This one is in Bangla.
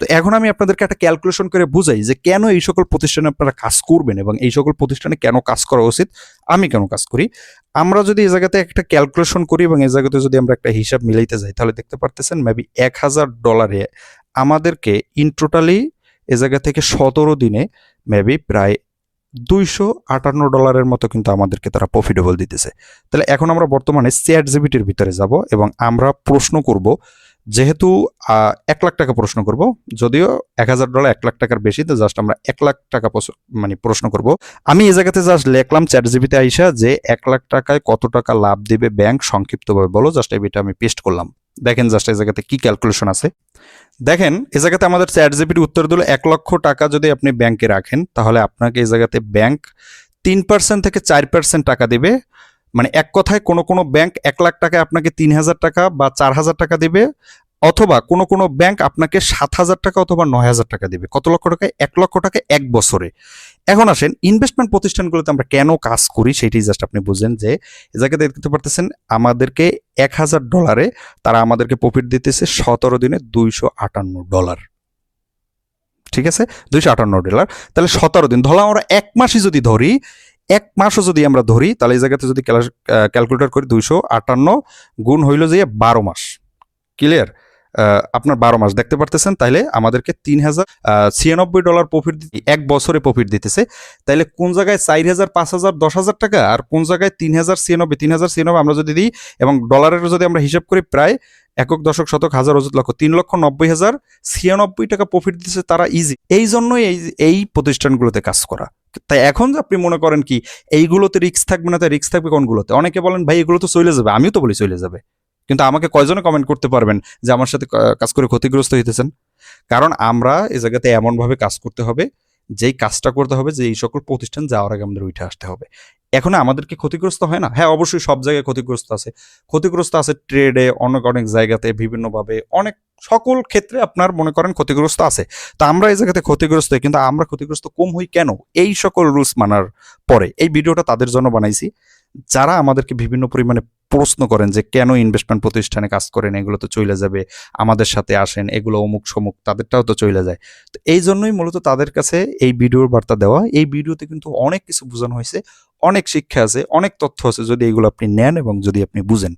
তো এখন আমি আপনাদেরকে একটা ক্যালকুলেশন করে বুঝাই যে কেন এই সকল প্রতিষ্ঠানে আপনারা কাজ করবেন এবং এই সকল প্রতিষ্ঠানে কেন কাজ করা উচিত, আমি কেন কাজ করি? আমরা যদি এই জায়গাতে একটা ক্যালকুলেশন করি এবং এই জায়গাতে যদি আমরা একটা হিসাব মিলাইতে যাই, তাহলে দেখতে পারতেছেন মেবি এক হাজার ডলারে আমাদেরকে ইন টোটালি এ জায়গা থেকে সতেরো দিনে মেবি প্রায় দুইশো আটান্ন ডলারের মতো কিন্তু আমাদেরকে তারা প্রফিটেবল দিতেছে। তাহলে এখন আমরা বর্তমানে চ্যাট জিবিটির ভিতরে যাব এবং আমরা প্রশ্ন করব যেহেতু এক লাখ টাকা প্রশ্ন করব, যদিও এক হাজার ডলার এক লাখ টাকার বেশি, তো জাস্ট আমরা এক লাখ টাকা মানে প্রশ্ন করব। আমি এই জায়গাতে জাস্ট লেখলাম চ্যাট জিবিতে আইসা যে এক লাখ টাকায় কত টাকা লাভ দিবে ব্যাংক সংক্ষিপ্তভাবে বলো জাস্ট এই বিটা আমি পেস্ট করলাম। দেখেন জাস্ট এই জায়গাতে কি ক্যালকুলেশন আছে। দেখেন, এই জায়গাতে আমাদের চ্যাট জিপির উত্তর দিল, এক লক্ষ টাকা যদি আপনি ব্যাংকে রাখেন, তাহলে আপনাকে এই জায়গাতে ব্যাংক তিন পার্সেন্ট থেকে চার পার্সেন্ট টাকা দেবে। মানে এক কথায় কোনো কোনো ব্যাংক এক লাখ টাকায় আপনাকে তিন হাজার টাকা বা চার হাজার টাকা দিবে। অথবা কোনো কোনো ব্যাংক আপনাকে সাত হাজার টাকা অথবা নয় হাজার টাকা দেবে। কত লক্ষ টাকায় এক লক্ষ টাকা এক বছরে। এখন আসেন ইনভেস্টমেন্ট প্রতিষ্ঠানগুলোতে আমরা কেন কাজ করি সেটাই জাস্ট আপনি বুঝেন যে জায়গাতে দেখতে পারতেছেন, আমাদেরকে এক হাজার ডলারে তারা আমাদেরকে প্রফিট দিতেছে সতেরো দিনে দুইশো আটান্ন ডলার ঠিক আছে? দুইশো আটান্ন ডলার তাহলে সতেরো দিন, ধরলাম আমরা এক মাসই যদি ধরি, এক মাসও যদি আমরা ধরি, তাহলে এই জায়গাতে যদি ক্যালকুলেটর করি দুইশো আটান্ন গুণ হইল যে বারো মাস। ক্লিয়ার আপনার বারো মাস দেখতে পারতেছেন, তাইলে আমাদেরকে তিন হাজার ছিয়ানব্বই ডলার প্রফিট এক বছরে প্রফিট দিতেছে। তাইলে কোন জায়গায় চার হাজার, পাঁচ হাজার, দশ হাজার টাকা আর কোন জায়গায় তিন হাজার, ছিয়ানব্বই, তিন হাজার, ছিয়ানব্বই আমরা যদি দিই এবং ডলারের যদি আমরা হিসাব করি প্রায় একক, দশক, শতক, হাজার, অযুত লক্ষ, তিন লক্ষ নব্বই হাজার, ছিয়ানব্বই টাকা প্রফিট দিচ্ছে তারা ইজি এই জন্যই এই এই প্রতিষ্ঠানগুলোতে কাজ করা। তাই এখন যে আপনি মনে করেন কি, এইগুলোতে রিস্ক থাকবে না, তাই রিস্ক থাকবে কোনগুলোতে? অনেকে বলেন, ভাই, এগুলো তো চলে যাবে। আমিও তো বলি চলে যাবে। কিন্তু আমাকে কয়জনে কমেন্ট করতে পারবেন যে আমার সাথে কাজ করে ক্ষতিগ্রস্ত হইতেছেন? কারণ আমরা এই জায়গাতে এমনভাবে কাজ করতে হবে, যেই কাজটা করতে হবে যে এই সকল প্রতিষ্ঠান যাওয়ার আগে আমাদের উঠে আসতে হবে। এখন আমাদেরকে ক্ষতিগ্রস্ত হয় না? হ্যাঁ অবশ্যই সব জায়গায় ক্ষতিগ্রস্ত আছে। ক্ষতিগ্রস্ত আছে ট্রেডে অনেক অনেক জায়গাতে, বিভিন্নভাবে, অনেক সকল ক্ষেত্রে আপনার মনে করেন ক্ষতিগ্রস্ত আছে। তা আমরা এই জায়গাতে ক্ষতিগ্রস্ত, কিন্তু আমরা ক্ষতিগ্রস্ত কম হই কেন? এই সকল রুলস মানার পরে। এই ভিডিওটা তাদের জন্য বানাইছি। যারা আমাদেরকে বিভিন্ন পরিমাণে প্রশ্ন করেন যে কেন ইনভেস্টমেন্ট প্রতিষ্ঠানে কাজ করেন, এগুলো তো চলে যাবে, আমাদের সাথে আসেন, এগুলো অমুক সমুক, তাদেরটাও তো চলে যায়। তো এই জন্যই মূলত তাদের কাছে এই ভিডিওর বার্তা দেওয়া, এই ভিডিওতে কিন্তু অনেক কিছু বোঝানো হয়েছে, অনেক শিক্ষা আছে, অনেক তথ্য আছে, যদি এগুলো আপনি নেন এবং যদি আপনি বুঝেন।